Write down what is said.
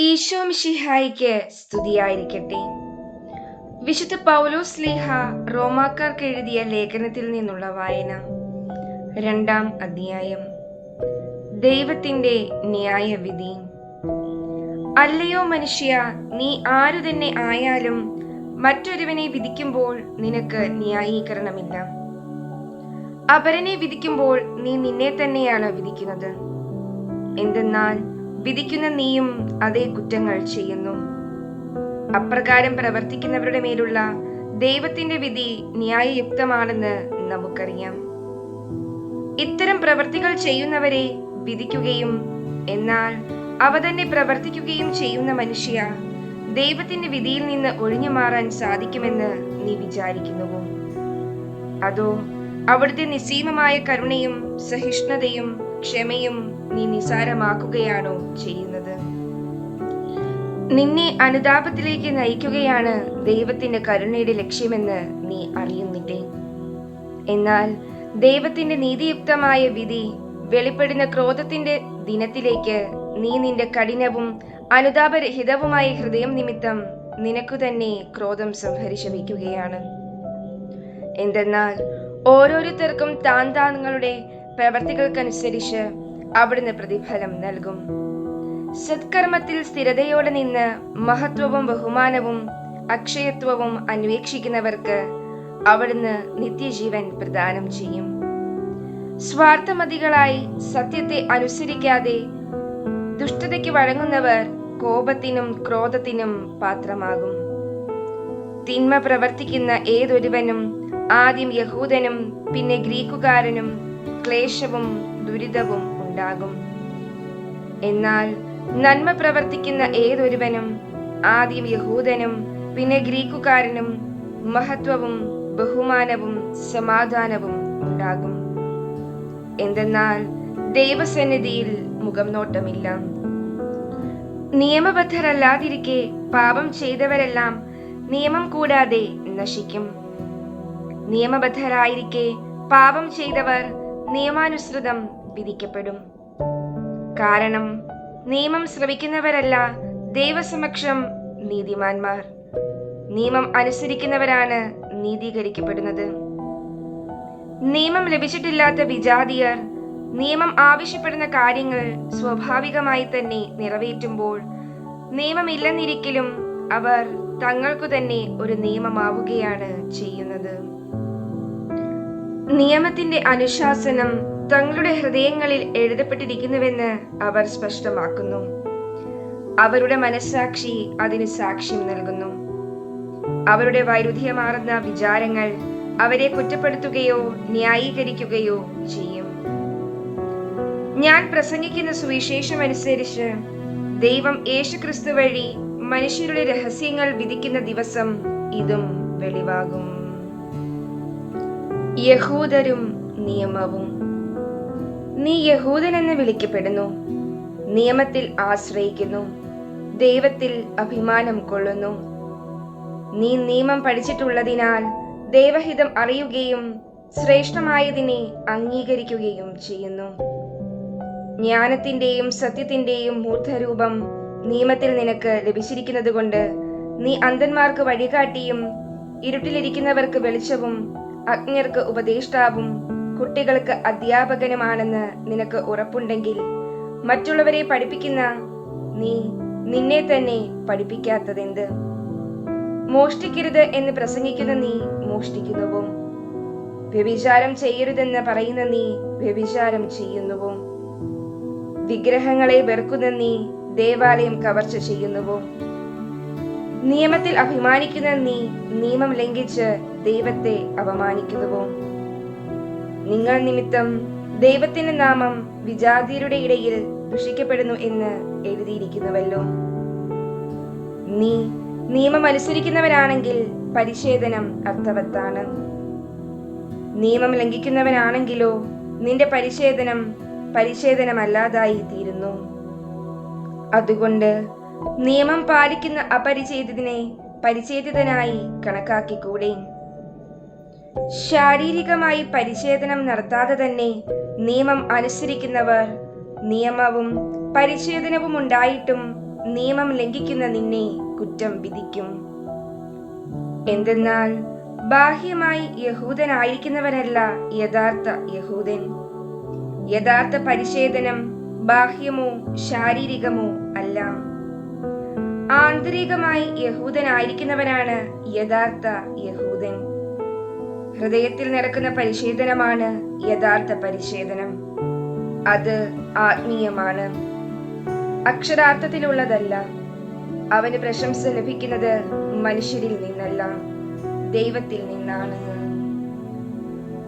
ഈശോ മിഷിഹായിക്ക് സ്തുതിയായിരിക്കട്ടെ. വിശുദ്ധ പൗലോസ് ലീഹ റോമാക്കാർക്ക് എഴുതിയ ലേഖനത്തിൽ നിന്നുള്ള വായന. രണ്ടാം അധ്യായം. ദൈവത്തിന്റെ ന്യായവിധി. അല്ലയോ മനുഷ്യ നീ ആരു തന്നെ ആയാലും മറ്റൊരുവനെ വിധിക്കുമ്പോൾ നിനക്ക് ന്യായീകരണമില്ല. അപരനെ വിധിക്കുമ്പോൾ നീ നിന്നെ തന്നെയാണ് വിധിക്കുന്നത്? എന്തെന്നാൽ വിധിക്കുന്ന നീയും അതേ കുറ്റങ്ങൾ ചെയ്യുന്നു. അപ്രകാരം പ്രവർത്തിക്കുന്നവരുടെ മേലുള്ള ദൈവത്തിന്റെ വിധി ന്യായയുക്തമാണെന്ന് നമുക്കറിയാം. ഇത്തരം പ്രവർത്തികൾ ചെയ്യുന്നവരെ വിധിക്കുകയും എന്നാൽ അവ തന്നെ പ്രവർത്തിക്കുകയും ചെയ്യുന്ന മനുഷ്യ ദൈവത്തിന്റെ വിധിയിൽ നിന്ന് ഒഴിഞ്ഞു മാറാൻ സാധിക്കുമെന്ന് നീ വിചാരിക്കുന്നുവോ? അതോ അവിടുത്തെ നിസ്സീമമായ കരുണയും സഹിഷ്ണുതയും ക്ഷമയും നീ നിസാരമാക്കുകയാണോ ചെയ്യുന്നത്? നിന്നെ അനുതാപത്തിലേക്ക് നയിക്കുകയാണ് ദൈവത്തിന്റെ കരുണയുടെ ലക്ഷ്യമെന്ന് നീ അറിയുന്നില്ലേ? എന്നാൽ ദൈവത്തിന്റെ നീതിയുക്തമായ വിധി വെളിപ്പെടുന്ന ക്രോധത്തിന്റെ ദിനത്തിലേക്ക് നീ നിന്റെ കഠിനവും അനുതാപരഹിതവുമായ ഹൃദയം നിമിത്തം നിനക്കു തന്നെ ക്രോധം വയ്ക്കുകയാണ് എന്തെന്നാൽ ഓരോരുത്തർക്കും താൻ താങ്കളുടെ പ്രവർത്തികൾക്കനുസരിച്ച് അവിടുന്ന് പ്രതിഫലം നൽകും. സത്കർമ്മത്തിൽ സ്ഥിരതയോടെ നിന്ന് മഹത്വവും ബഹുമാനവും അക്ഷയത്വവും അന്വേഷിക്കുന്നവർക്ക് അവിടുന്ന് നിത്യജീവൻ പ്രദാനം ചെയ്യും. സ്വാർത്ഥമതികളായി സത്യത്തെ അനുസരിക്കാതെ ദുഷ്ടതയ്ക്ക് വഴങ്ങുന്നവർ കോപത്തിനും ക്രോധത്തിനും പാത്രമാകും. തിന്മ പ്രവർത്തിക്കുന്ന ഏതൊരുവനും ആദ്യം യഹൂദനും പിന്നെ ഗ്രീക്കുകാരനും ക്ലേശവും ദുരിതവും ഉണ്ടാകും. എന്നാൽ നന്മ പ്രവർത്തിക്കുന്ന ഏതൊരുവനും ആദ്യം യഹൂദനും പിന്നെ ഗ്രീക്കുകാരനും മഹത്വവും ബഹുമാനവും സമാധാനവും ഉണ്ടാകും. എന്തെന്നാൽ ദൈവസന്നിധിയിൽ മുഖം നോട്ടമില്ല നിയമബദ്ധരല്ലാതിരിക്കെ പാപം ചെയ്തവരെല്ലാം നിയമം കൂടാതെ നശിക്കും. നിയമബദ്ധരായിരിക്കെ പാപം ചെയ്തവർ നിയമാനുസൃതം വിധിക്കപ്പെടും. കാരണം നിയമം ശ്രവിക്കുന്നവരല്ല ദൈവസമക്ഷം നീതിമാന്മാർ. നിയമം അനുസരിക്കുന്നവരാണ് നീതീകരിക്കപ്പെടുന്നത്. നിയമം ലഭിച്ചിട്ടില്ലാത്ത വിജാതിയർ നിയമം ആവശ്യപ്പെടുന്ന കാര്യങ്ങൾ സ്വാഭാവികമായി തന്നെ നിറവേറ്റുമ്പോൾ നിയമമില്ലെന്നിരിക്കലും അവർ തങ്ങൾക്കു തന്നെ ഒരു നിയമമാവുകയാണ് ചെയ്യുന്നത്. നിയമത്തിന്റെ അനുശാസനം തങ്ങളുടെ ഹൃദയങ്ങളിൽ എഴുതപ്പെട്ടിരിക്കുന്നുവെന്ന് അവർ സ്പഷ്ടമാക്കുന്നു. അവരുടെ മനസാക്ഷി അതിന് സാക്ഷ്യം നൽകുന്നു. അവരുടെ വൈരുദ്ധ്യമാർന്ന വിചാരങ്ങൾ അവരെ കുറ്റപ്പെടുത്തുകയോ ന്യായീകരിക്കുകയോ ചെയ്യും. ഞാൻ പ്രസംഗിക്കുന്ന സുവിശേഷം അനുസരിച്ച് ദൈവം യേശുക്രിസ്തു വഴി മനുഷ്യരുടെ രഹസ്യങ്ങൾ വിധിക്കുന്ന ദിവസം ഇതും വെളിവാകും. യഹൂദരും നിയമവും നീ യഹൂദൻ എന്ന് വിളിക്കപ്പെടുന്നു. നിയമത്തിൽ ആശ്രയിക്കുന്നു. ദൈവത്തിൽ അഭിമാനം കൊള്ളുന്നു. നീ നിയമം പഠിച്ചിട്ടുള്ളതിനാൽ ദൈവഹിതം അറിയുകയും ശ്രേഷ്ഠമായതിനെ അംഗീകരിക്കുകയും ചെയ്യുന്നു. ജ്ഞാനത്തിന്റെയും സത്യത്തിന്റെയും മൂർധരൂപം നിയമത്തിൽ നിനക്ക് ലഭിച്ചിരിക്കുന്നത് കൊണ്ട് നീ അന്ധന്മാർക്ക് വഴികാട്ടിയും ഇരുട്ടിലിരിക്കുന്നവർക്ക് വെളിച്ചവും അജ്ഞർക്ക് ഉപദേഷ്ടാവും കുട്ടികൾക്ക് അധ്യാപകനുമാണെന്ന് നിനക്ക് ഉറപ്പുണ്ടെങ്കിൽ മറ്റുള്ളവരെ പഠിപ്പിക്കുന്ന നീ നിന്നെ തന്നെ പഠിപ്പിക്കാത്തതെന്ത്? മോഷ്ടിക്കരുത് എന്ന് പ്രസംഗിക്കുന്ന നീ മോഷ്ടിക്കുന്നുവും? വ്യഭിചാരം ചെയ്യരുതെന്ന് പറയുന്ന നീ വ്യഭിചാരം ചെയ്യുന്നുവും? വിഗ്രഹങ്ങളെ വെറുക്കുന്ന നീ ദേവാലയം കവർച്ച ചെയ്യുന്നുവോ? നിയമത്തിൽ അഭിമാനിക്കുന്ന നീ നിയമം ലംഘിച്ച് ദൈവത്തെ അപമാനിക്കുന്നുവോ? നിങ്ങൾ നിമിത്തം ദൈവത്തിന്റെ നാമം വിജാതിയരുടെ ഇടയിൽ ദുഷിക്കപ്പെടുന്നു എന്ന് എഴുതിയിരിക്കുന്നുവല്ലോ. നീ നിയമം അനുസരിക്കുന്നവരാണെങ്കിൽ പരിശേദനം അർത്ഥവത്താണ്. നിയമം ലംഘിക്കുന്നവനാണെങ്കിലോ നിന്റെ പരിശേദനം പരിശേദനമല്ലാതായി തീരുന്നു. അതുകൊണ്ട് നിയമം പാലിക്കുന്ന അപരിചേതിനെ പരിചേതിതനായി കണക്കാക്കിക്കൂടെ ശാരീരികമായി പരിച്ഛേദനം നടത്താതെ തന്നെ നിയമം അനുസരിക്കുന്നവർ നിയമവും പരിച്ഛേദനവും ഉണ്ടായിട്ടും നിയമം ലംഘിക്കുന്ന നിന്നെ കുറ്റം വിധിക്കും. എന്തെന്നാൽ ബാഹ്യമായി യഹൂദനായിരിക്കുന്നവനല്ല യഥാർത്ഥ യഹൂദൻ. യഥാർത്ഥ പരിചേദനം ബാഹ്യമോ ശാരീരികമോ അല്ല. ആന്തരികമായി യഹൂദനായിരിക്കുന്നവനാണ് യഥാർത്ഥ യഹൂദൻ. ഹൃദയത്തിൽ നടക്കുന്ന പരിശേദനമാണ് യഥാർത്ഥ പരിശേദനം അത് ആത്മീയമാണ്. അക്ഷരാർത്ഥത്തിലുള്ളതല്ല. അവന് പ്രശംസ ലഭിക്കുന്നത് മനുഷ്യരിൽ നിന്നല്ല ദൈവത്തിൽ നിന്നാണ്.